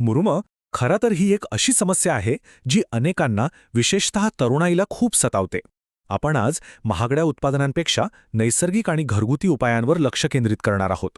मुरुम खरं तर ही एक अशी समस्या आहे जी अनेकांना विशेषतः तरुणाईला खूप सतावते. आपण आज महागड्या उत्पादनांपेक्षा नैसर्गिक आणि घरगुती उपायांवर लक्ष केंद्रित करणार आहोत.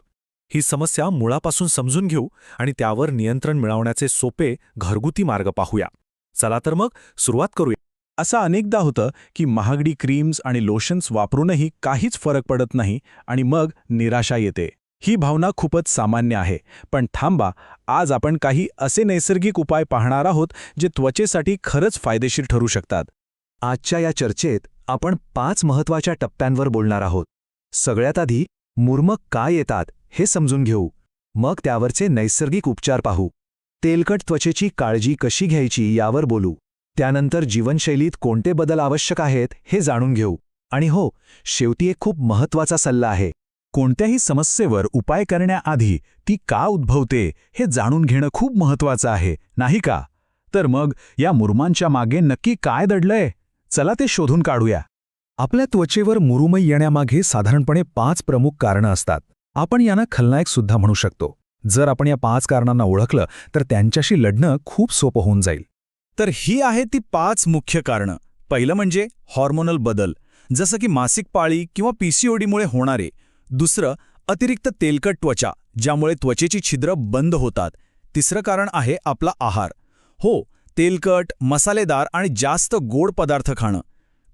ही समस्या मुळापासून समजून घेऊ आणि त्यावर नियंत्रण मिळवण्याचे सोपे घरगुती मार्ग पाहूया. चला तर मग सुरुवात करूया. असं अनेकदा होतं की महागडी क्रीम्स आणि लोशन्स वापरूनही काहीच फरक पडत नाही आणि मग निराशा येते. ही भावना खूपच सामान्य आहे. पण थांबा आज आपण काही असे नैसर्गिक उपाय पाहणार आहोत जे त्वचेसाठी खरंच फायदेशीर ठरू शकतात. आजच्या या चर्चेत आपण पाच महत्त्वाच्या टप्प्यांवर बोलणार आहोत. सगळ्यात आधी मुरमक काय येतात हे समजून घेऊ. मग त्यावरचे नैसर्गिक उपचार पाहू. तेलकट त्वचेची काळजी कशी घ्यायची यावर बोलू. त्यानंतर जीवनशैलीत कोणते बदल आवश्यक आहेत हे जाणून घेऊ. आणि हो शेवटी एक खूप महत्त्वाचा सल्ला आहे. कोणत्याही समस्येवर उपाय करण्याआधी ती का उद्भवते हे जाणून घेणं खूप महत्वाचं आहे नाही का? तर मग या मुरुमांच्या मागे नक्की काय दडलंय? चला ते शोधून काढूया. आपल्या त्वचेवर मुरुमई येण्यामागे साधारणपणे पाच प्रमुख कारणं असतात. आपण यांना खलनायक सुद्धा म्हणू शकतो. जर आपण या पाच कारणांना ओळखलं तर त्यांच्याशी लढणं खूप सोपं होऊन जाईल. तर ही आहे ती पाच मुख्य कारणं. पहिलं म्हणजे हॉर्मोनल बदल. जसं की मासिक पाळी किंवा पीसीओडीमुळे होणारे दुसरं अतिरिक्त तेलकट त्वचा ज्यामुळे त्वचेची छिद्र बंद होतात. तिसरं कारण आहे आपला आहार. हो तेलकट मसालेदार आणि जास्त गोड पदार्थ खाणं.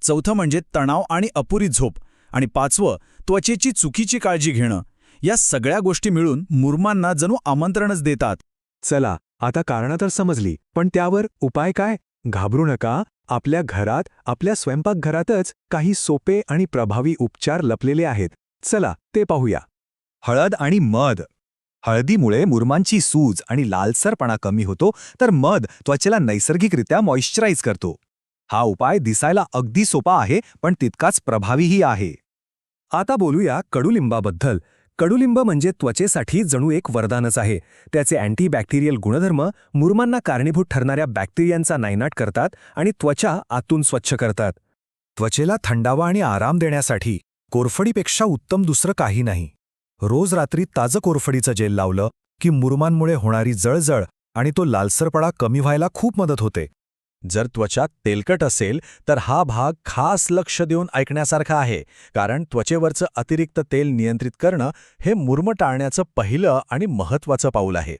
चौथं म्हणजे तणाव आणि अपुरी झोप. आणि पाचवं त्वचेची चुकीची काळजी घेणं. या सगळ्या गोष्टी मिळून मुरमांना जणू आमंत्रणच देतात. चला आता कारणं तर समजली पण त्यावर उपाय काय? घाबरू नका. आपल्या घरात आपल्या स्वयंपाकघरातच काही सोपे आणि प्रभावी उपचार लपलेले आहेत. चला ते पाहूया. हळद आणि मध. हळदीमुळे मुरमांची सूज आणि लालसरपणा कमी होतो तर मध त्वचेला नैसर्गिकरित्या मॉइश्चराईज करतो. हा उपाय दिसायला अगदी सोपा आहे पण तितकाच प्रभावीही आहे. आता बोलूया कडुलिंबाबद्दल. कडुलिंब म्हणजे त्वचेसाठी जणू एक वरदानच आहे. त्याचे अँटीबॅक्टेरियल गुणधर्म मुरमांना कारणीभूत ठरणाऱ्या बॅक्टेरियांचा नायनाट करतात आणि त्वचा आतून स्वच्छ करतात. त्वचेला थंडावा आणि आराम देण्यासाठी कोरफडीपेक्षा उत्तम दुसरं काही नाही. रोज रात्री ताजं कोरफडीचं जेल लावलं की मुरमांमुळे होणारी जळजळ आणि तो लालसरपणा कमी व्हायला खूप मदत होते. जर त्वचा तेलकट असेल तर हा भाग खास लक्ष देऊन ऐकण्यासारखा आहे कारण त्वचेवरचं अतिरिक्त तेल नियंत्रित करणं हे मुर्म टाळण्याचं पहिलं आणि महत्वाचं पाऊल आहे.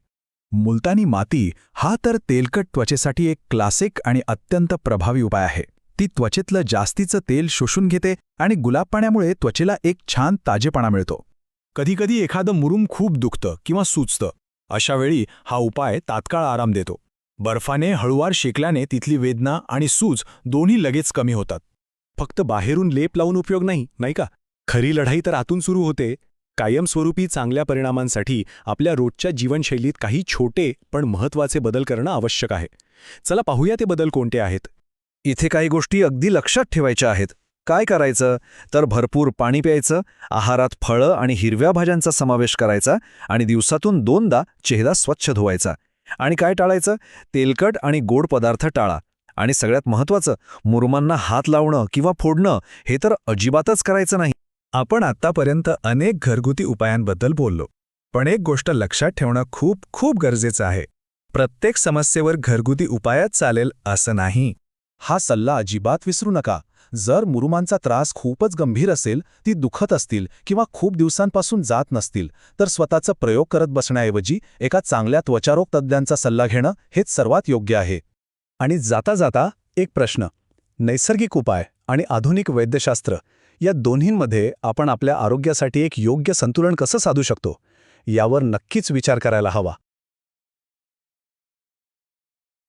मुलतानी माती हा तर तेलकट त्वचेसाठी एक क्लासिक आणि अत्यंत प्रभावी उपाय आहे. ती त्वचेतलं जास्तीचं तेल शोषून घेते आणि गुलाब पाण्यामुळे त्वचेला एक छान ताजेपणा मिळतो. कधीकधी एखादं मुरुम खूप दुखतं किंवा सुचतं. अशावेळी हा उपाय तात्काळ आराम देतो. बर्फाने हळुवार शेकल्याने तिथली वेदना आणि सूज दोन्ही लगेच कमी होतात. फक्त बाहेरून लेप लावून उपयोग नाही नाही का? खरी लढाई तर आतून सुरू होते. कायमस्वरूपी चांगल्या परिणामांसाठी आपल्या रोजच्या जीवनशैलीत काही छोटे पण महत्त्वाचे बदल करणं आवश्यक आहे. चला पाहूया ते बदल कोणते आहेत. इथे काही गोष्टी अगदी लक्षात ठेवायच्या आहेत. काय करायचं? तर भरपूर पाणी प्यायचं आहारात फळं आणि हिरव्या भाज्यांचा समावेश करायचा आणि दिवसातून दोनदा चेहरा स्वच्छ धुवायचा. आणि काय टाळायचं? तेलकट आणि गोड पदार्थ टाळा. आणि सगळ्यात महत्वाचं मुरुमांना हात लावणं किंवा फोडणं हे तर अजिबातच करायचं नाही. आपण आत्तापर्यंत अनेक घरगुती उपायांबद्दल बोललो. पण एक गोष्ट लक्षात ठेवणं खूप खूप गरजेचं आहे. प्रत्येक समस्येवर घरगुती उपायच चालेल असं नाही. हा सल्ला अजिबात विसरू नका. जर मुरुमांचा त्रास खूपच गंभीर असेल ती दुखत असतील किंवा खूप दिवसांपासून जात नसतील तर स्वतःचा प्रयोग करत बसण्याऐवजी एका चांगल्या त्वचारोग तज्ज्ञांचा सल्ला घेणं हेच सर्वात योग्य आहे. आणि जाता जाता एक प्रश्न. नैसर्गिक उपाय आणि आधुनिक वैद्यशास्त्र या दोन्हींमध्ये आपण आपल्या आरोग्यासाठी एक योग्य संतुलन कसं साधू शकतो? यावर नक्कीच विचार करायला हवा.